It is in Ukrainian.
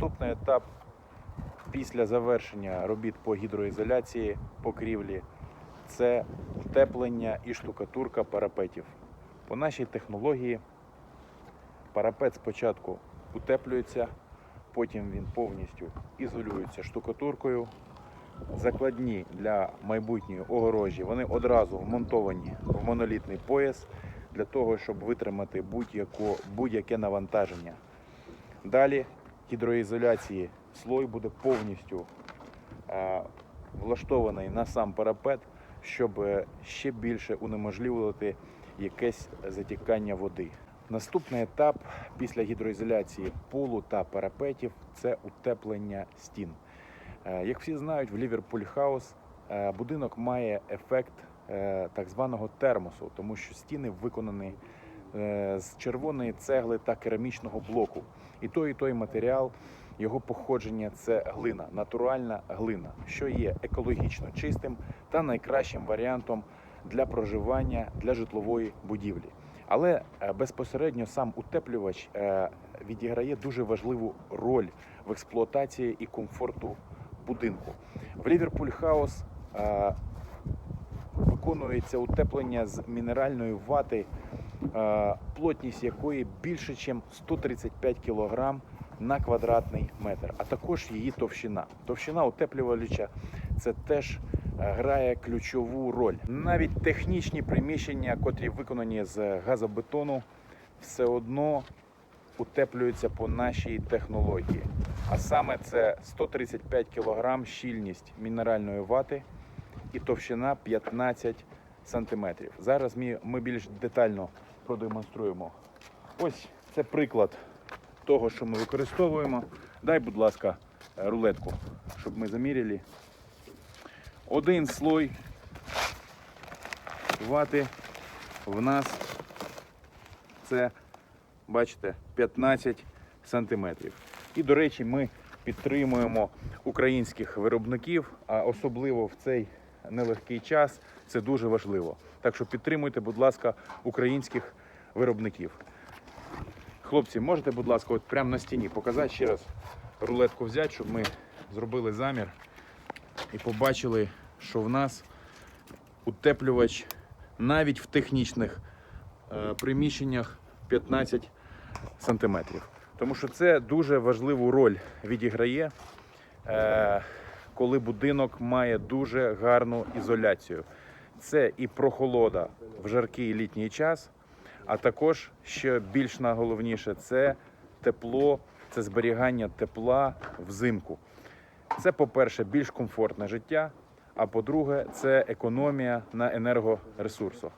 Наступний етап після завершення робіт по гідроізоляції покрівлі це утеплення і штукатурка парапетів. По нашій технології парапет спочатку утеплюється, потім він повністю ізолюється штукатуркою. Закладні для майбутньої огорожі вони одразу вмонтовані в монолітний пояс для того, щоб витримати будь-яке навантаження. Далі гідроізоляції слой буде повністю е, влаштований на сам парапет, щоб е, ще більше унеможливити якесь затікання води. Наступний етап після гідроізоляції полу та парапетів це утеплення стін. Е, Як всі знають, в Ліверпуль Хаус будинок має ефект так званого термосу, тому що стіни виконані з червоної цегли та керамічного блоку. І той, і той матеріал, його походження це глина, натуральна глина, що є екологічно чистим та найкращим варіантом для проживання для житлової будівлі. Але е, безпосередньо сам утеплювач е, відіграє дуже важливу роль в експлуатації і комфорту будинку. В Ліверпуль Хаус е, виконується утеплення з мінеральної вати, е, плотність якої більше, ніж 135 кг на квадратний метр, а також її товщина. Товщина утеплювача це теж е, грає ключову роль. Навіть технічні приміщення, котрі виконані з газобетону, все одно утеплюються по нашій технології. А саме це 135 кг щільність мінеральної вати і товщина 15 см. Зараз ми більш детально продемонструємо. Ось це приклад того, що ми використовуємо. Дай, будь ласка, рулетку, щоб ми заміряли. Один слой вати в нас це, бачите, 15 сантиметрів. І, до речі, ми підтримуємо українських виробників, а особливо в цей нелегкий час це дуже важливо. Так що підтримуйте, будь ласка, українських виробників. Хлопці, можете, будь ласка, от прямо на стіні показати ще раз рулетку взяти, щоб ми зробили замір і побачили, що в нас утеплювач навіть в технічних е, приміщеннях 15 сантиметрів. Тому що це дуже важливу роль відіграє, е, коли будинок має дуже гарну ізоляцію. Це і прохолода в жаркий літній час, а також ще більш найголовніше це тепло, це зберігання тепла взимку. Це, по-перше, більш комфортне життя, а по-друге, це економія на енергоресурсах.